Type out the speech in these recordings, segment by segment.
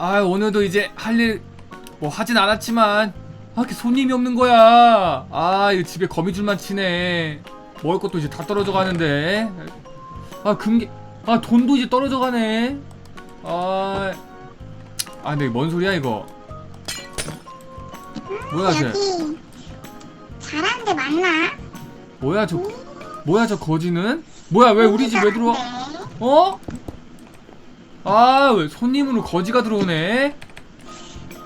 아 오늘도 이제 할 일 뭐 하진 않았지만 아 이렇게 손님이 없는 거야. 아 이거 집에 거미줄만 치네. 먹을 것도 이제 다 떨어져 가는데. 아 금기 아 돈도 이제 떨어져 가네. 아아 근데 뭔 소리야 이거? 뭐야 쟤 여기 잘하는 데 맞나? 뭐야 저 뭐야 저 거지는? 뭐야 왜 우리 집 왜 들어와? 어? 아, 왜 손님으로 거지가 들어오네?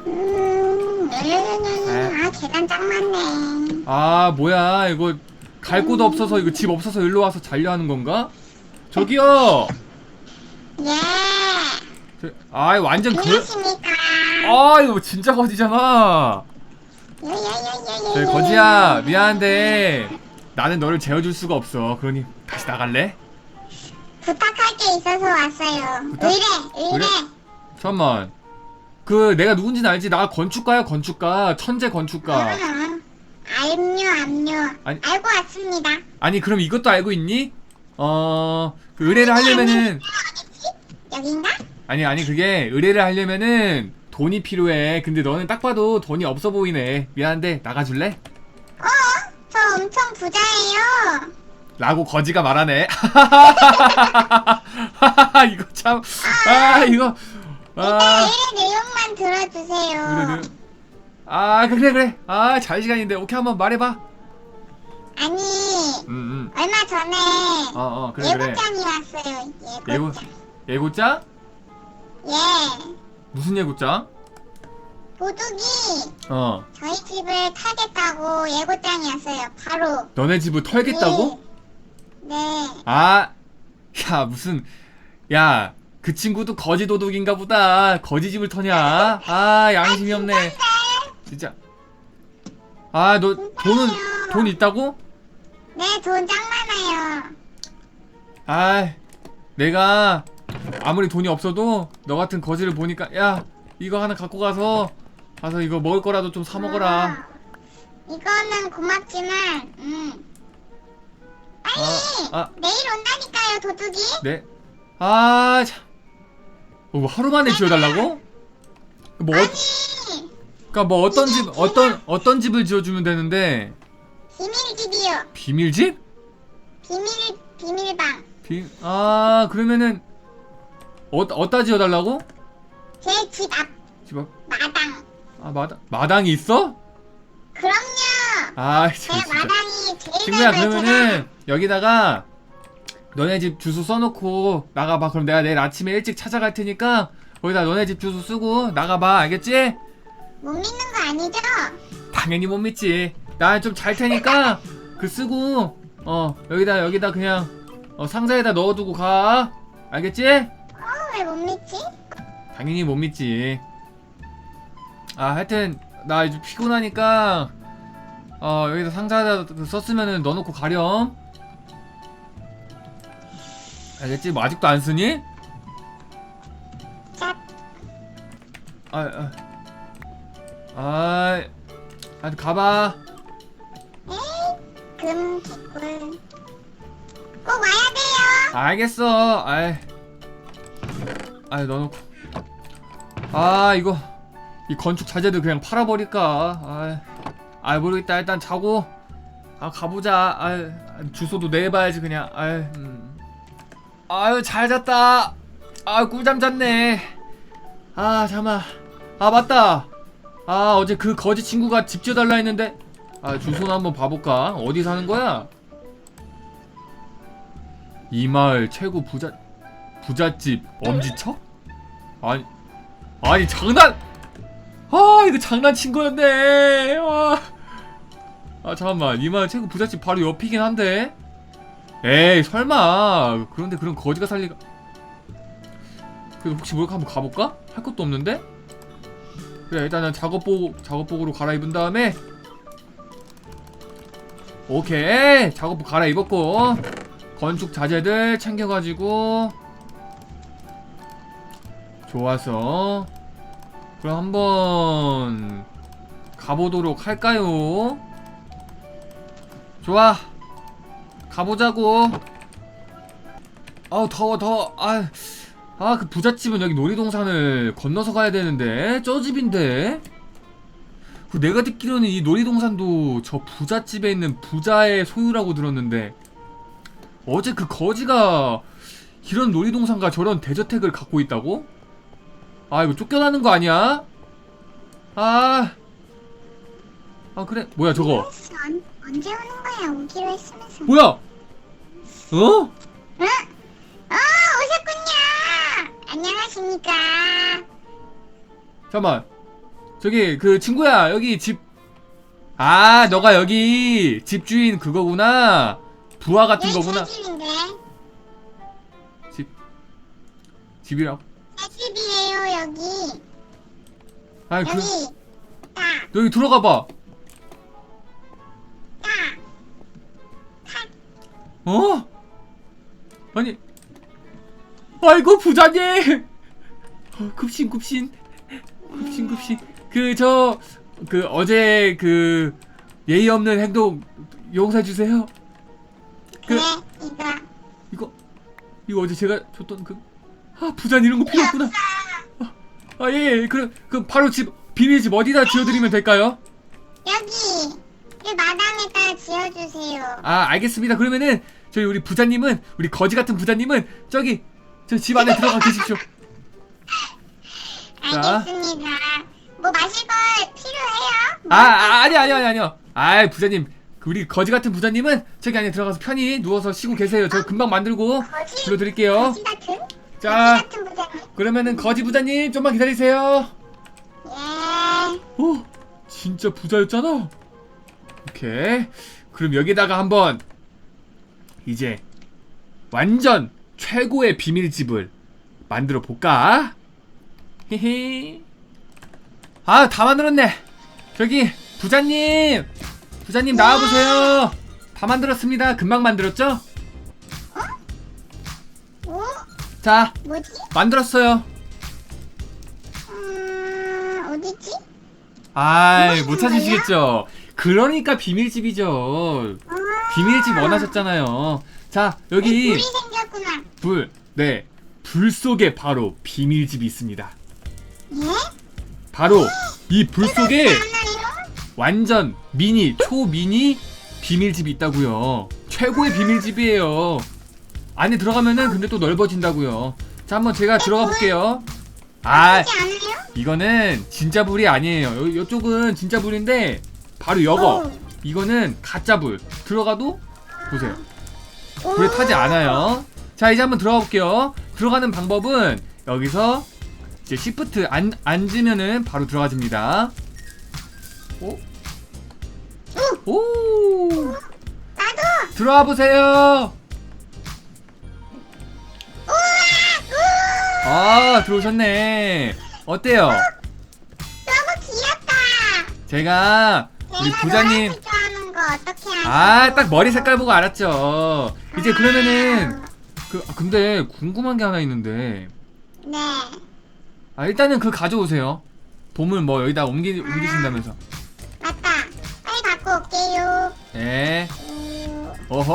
음, 아 계단 짱 많네. 아, 뭐야, 이거 갈곳 없어서, 이거 집 없어서 일로 와서 자려 하는 건가? 저기요! 예. 저, 아, 완전 그, 안녕하십니까? 아, 이거 진짜 거지잖아! 예예예예예. 저기 거지야, 미안한데, 나는 너를 재워줄 수가 없어. 그러니, 다시 나갈래? 부탁할 게 있어서 왔어요. 부탁? 의뢰, 의뢰. 잠깐만. 그, 내가 누군지는 알지? 나 건축가야, 건축가. 천재 건축가. 아, 압류, 압류. 아니- 알고 왔습니다. 아니, 그럼 이것도 알고 있니? 어, 그 의뢰를 하려면은, 여긴가? 아니 아니 그게 의뢰를 하려면은 돈이 필요해 근데 너는 딱 봐도 돈이 없어 보이네 미안한데 나가줄래? 어? 저 엄청 부자예요. 라고 거지가 말하네 이거 참 아 이거 일단 아 의뢰 내용만 들어주세요. 그래 그래 아 그래 그래 아잘 시간인데 오케이 한번 말해봐 아니, 응응 얼마 전에 어 어 그래 그래 예고장이 왔어요. 예고 예고장. 예고장? 예. 무슨 예고장? 도둑이 어 저희 집을 타겠다고 예고장이 왔어요. 바로. 너네 집을 털겠다고? 네. 아, 야, 무슨, 야, 그 친구도 거지 도둑인가 보다. 거지 집을 터냐? 아, 양심이 없네. 진짜. 아, 너 돈은, 돈 있다고? 네, 돈 짱 많아요. 아, 내가 아무리 돈이 없어도 너 같은 거지를 보니까, 야, 이거 하나 갖고 가서, 가서 이거 먹을 거라도 좀 사 먹어라. 아, 이거는 고맙지만, 음. 아, 아. 내일 온다니까요, 도둑이. 네. 아, 참. 어, 뭐 하루 만에 지어달라고? 뭐, 어, 아니! 그니까 뭐 어떤 집, 어떤, 어떤 집을 지어주면 되는데, 비밀집이요. 비밀집? 비밀, 비밀방. 비, 아, 그러면은, 어, 어디다 지어달라고? 제 집 앞 집 앞, 마당. 아, 마당, 마당이 있어? 아, 제 참, 진짜. 마당이 제일 친구야, 넓어요, 그러면은, 여기다가, 너네 집 주소 써놓고, 나가봐. 그럼 내가 내일 아침에 일찍 찾아갈 테니까, 거기다 너네 집 주소 쓰고, 나가봐. 알겠지? 못 믿는 거 아니죠? 당연히 못 믿지. 나 좀 잘 테니까, 그 쓰고, 어, 여기다, 여기다 그냥, 어, 상자에다 넣어두고 가. 알겠지? 어, 왜못 믿지? 당연히 못 믿지. 아, 하여튼, 나 이제 피곤하니까, 어, 여기다 상자에다 썼으면은 넣어놓고 가렴. 알겠지? 뭐 아직도 안 쓰니? 짭. 아, 아, 아, 하여튼 가봐. 금, 개꿀. 꼭 와야 돼요! 알겠어. 아이, 아이 넣어놓고. 아, 이거 이 건축 자재들 그냥 팔아버릴까? 아이, 아 모르겠다. 일단 자고. 아 가보자. 아 주소도 내봐야지 그냥. 아, 음. 아유 잘 잤다. 아 꿀잠 잤네. 아 잠만. 아 맞다. 아 어제 그 거지 친구가 집 지어달라 했는데. 아 주소나 한번 봐볼까? 어디 사는 거야? 이 마을 최고 부자 부잣집 엄지척? 아니 아니 장난 아 이거 장난친 거였네 아, 아 잠깐만. 이 마을 최고 부잣집 바로 옆이긴 한데. 에이 설마. 그런데 그런 거지가 살리가. 그래도 혹시 몰카 한번 가볼까? 할 것도 없는데? 그래 일단은 작업복 작업복으로 갈아입은 다음에. 오케이. 작업복 갈아입었고. 건축 자재들 챙겨가지고. 좋아서. 그럼 한번 가보도록 할까요? 좋아. 가보자고. 아우 더워 더워. 아 아 그 부잣집은 여기 놀이동산을 건너서 가야 되는데. 저 집인데. 그 내가 듣기로는 이 놀이동산도 저 부잣집에 있는 부자의 소유라고 들었는데. 어제 그 거지가 이런 놀이동산과 저런 대저택을 갖고 있다고? 아 이거 쫓겨나는 거 아니야? 아... 아 그래. 뭐야 저거. 언, 언제 오는 거야? 오기로 했으면서. 뭐야 어? 응? 어, 오셨군요. 안녕하십니까. 잠깐만 저기 그 친구야 여기 집 아 너가 여기 집주인 그거구나 부하 같은 여기 거구나 제 집인데. 집 집이라고 제 집이에요, 여기. 아이 그 여기. 딱, 여기 들어가 봐 딱. 어? 아니 아이고 부자님 어, 급신 급신 급신 급신 그 저 그 어제 그 예의 없는 행동 용서해 주세요 그 그래, 이거. 이거 이거 어제 제가 줬던 그아 부자님 이런 거 필요 없구나 아예 예, 그럼 그럼 바로 집 비밀 집 어디다 지어드리면 될까요? 여기. 이 마당에다 지어주세요. 아 알겠습니다 그러면은 저희 우리 부자님은 우리 거지 같은 부자님은 저기 저 집 안에 들어가 계십시오 자. 알겠습니다. 뭐 마실 거 필요해요? 아, 아 아니 아니 아니 아니요. 아 부자님 그 우리 거지 같은 부자님은 저기 안에 들어가서 편히 누워서 쉬고 계세요. 저 금방 만들고 거지? 불러드릴게요. 거지 같은? 자. 거지 같은 부장님. 그러면은 거지 부자님 좀만 기다리세요. 예. 오 진짜 부자였잖아. 오케이. 그럼 여기다가 한번 이제 완전 최고의 비밀집을 만들어 볼까? 히히. 아, 다 만들었네. 저기 부자님, 부자님 나와 보세요. 다 만들었습니다. 금방 만들었죠? 오? 자, 뭐지? 만들었어요. 음, 어디지? 아이, 못 찾으시겠죠? 그러니까 비밀집이죠. 아, 비밀집 원하셨잖아요. 자, 여기 불이 생겼구나. 불, 네, 불 속에 바로 비밀집이 있습니다. 예? 바로 이 불 속에? 완전 미니, 초미니 비밀집이 있다고요. 최고의 비밀집이에요. 안에 들어가면은 근데 또 넓어진다고요. 자, 한번 제가 들어가 볼게요. 아, 그렇지 않아요? 이거는 진짜 불이 아니에요. 요, 요쪽은 진짜 불인데 바로 여거. 오. 이거는 가짜 불. 들어가도 보세요. 오. 불에 타지 않아요. 자, 이제 한번 들어가 볼게요. 들어가는 방법은 여기서 이제 시프트 안, 앉으면은 바로 들어가집니다. 오? 오! 나도! 들어와 보세요. 아, 들어오셨네. 어때요? 너무 귀엽다! 제가 우리 부자님 노란색 좋아하는 거 어떻게? 아, 딱 머리 색깔 보고 알았죠. 이제 그러면은 그 아, 근데 궁금한 게 하나 있는데 네. 아, 일단은 그 가져오세요. 보물 뭐 여기다 옮기 옮기신다면서. 맞다. 빨리 갖고 올게요. 네. 음, 오호.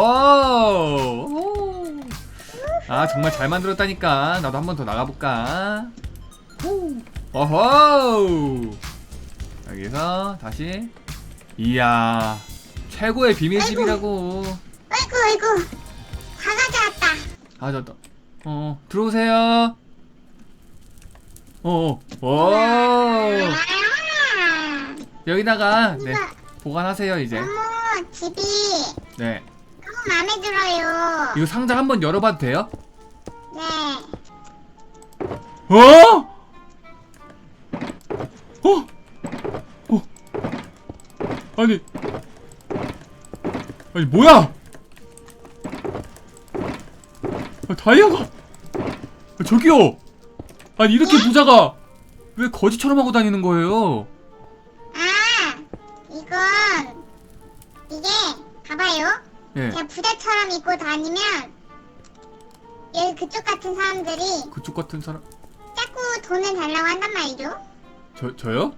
오. 아 정말 잘 만들었다니까. 나도 한 번 더 나가 볼까. 후. 오호. 여기서 다시. 이야 최고의 비밀집이라고. 아이고, 아이고. 다 가져왔다. 아 저다. 어 들어오세요. 어. 오. 아, 여기다가 네 이거 보관하세요 이제. 너무 집이 네. 너무 마음에 들어요. 이거 상자 한번 열어봐도 돼요? 네. 어? 어? 어? 아니 아니 뭐야? 아, 다이아가 아, 저기요 아니 이렇게 부자가 왜 거지처럼 하고 다니는 거예요? 아, 이건 이게 봐봐요. 예 그냥 부자처럼 입고 다니면 여기 그쪽 같은 사람들이 그쪽 같은 사람 자꾸 돈을 달라고 한단 말이죠. 저 저요?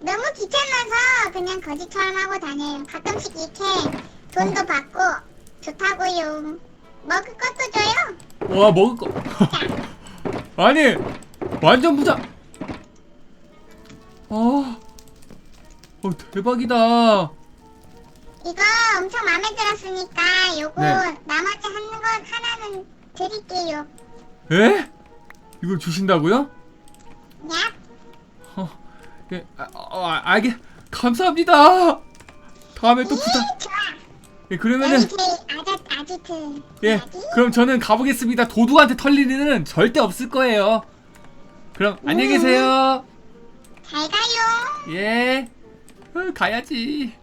너무 귀찮아서 그냥 거지처럼 하고 다녀요. 가끔씩 이렇게 돈도 받고 좋다고요. 먹을 것도 줘요. 와 먹을 거 아니 완전 부자 어, 어 대박이다 이거 엄청 마음에 들었으니까 요거 네. 나머지 하는 건 하나는 드릴게요. 에? 이걸 주신다고요? 야, 예, 아, 어, 아, 알게 감사합니다 다음에 또 부탁. 예, 그러면은 아지트. 예? 그럼 저는 가보겠습니다 도둑한테 털릴 일은 절대 없을 거예요 그럼 안녕히 계세요 잘 가요. 예 어, 가야지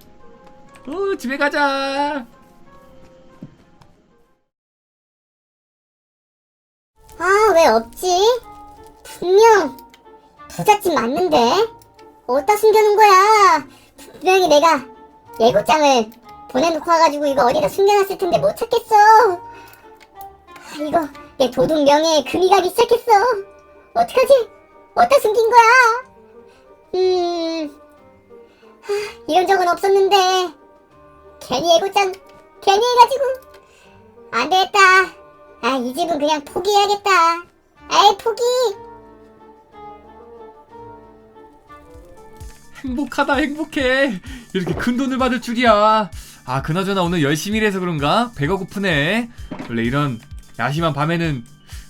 어 집에 가자 아, 왜 없지? 분명 부잣집 맞는데? 어디다 숨겨놓은 거야? 분명히 내가 예고장을 보내놓고 와가지고 이거 어디다 숨겨놨을 텐데 못 찾겠어. 아, 이거 내 도둑 명예에 금이 가기 시작했어. 어떡하지? 어디다 숨긴 거야? 음, 아, 이런 적은 없었는데 괜히 예고장 괜히 해가지고 안 되겠다. 아, 이 집은 그냥 포기해야겠다. 아이, 포기! 행복하다 행복해. 이렇게 큰 돈을 받을 줄이야. 아 그나저나 오늘 열심히 일해서 그런가? 배가 고프네. 원래 이런 야심한 밤에는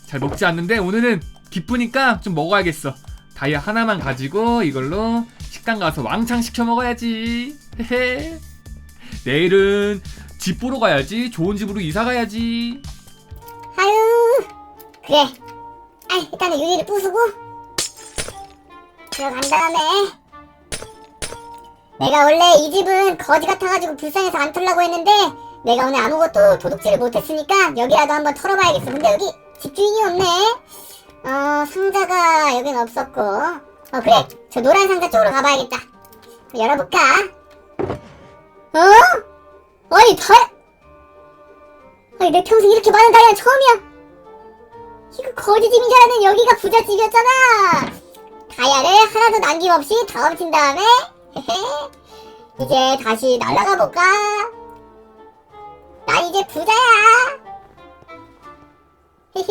잘 먹지 않는데 오늘은 기쁘니까 좀 먹어야겠어. 다이아 하나만 가지고 이걸로 식당 가서 왕창 시켜 먹어야지. 헤헤. 내일은 집 보러 가야지. 좋은 집으로 이사 가야지. 아유, 그래. 아, 일단은 유리를 부수고 들어간 다음에 내가 원래 이 집은 거지 같아가지고 불쌍해서 안 털라고 했는데 내가 오늘 아무것도 도둑질을 못했으니까 여기라도 한번 털어봐야겠어. 근데 여기 집주인이 없네. 어, 상자가 여긴 없었고. 어, 그래. 저 노란 상자 쪽으로 가봐야겠다. 열어볼까? 어? 아니, 다, 아니 내 평생 이렇게 많은 다이아 처음이야. 이거 거지 집인 줄 알았는 여기가 부잣집이었잖아. 다이아를 하나도 남김없이 다 훔친 다음에 이제 다시 날아가 볼까? 난 이제 부자야. 헤헤.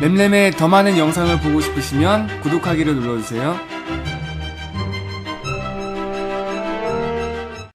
램램의 더 많은 영상을 보고 싶으시면 구독하기를 눌러주세요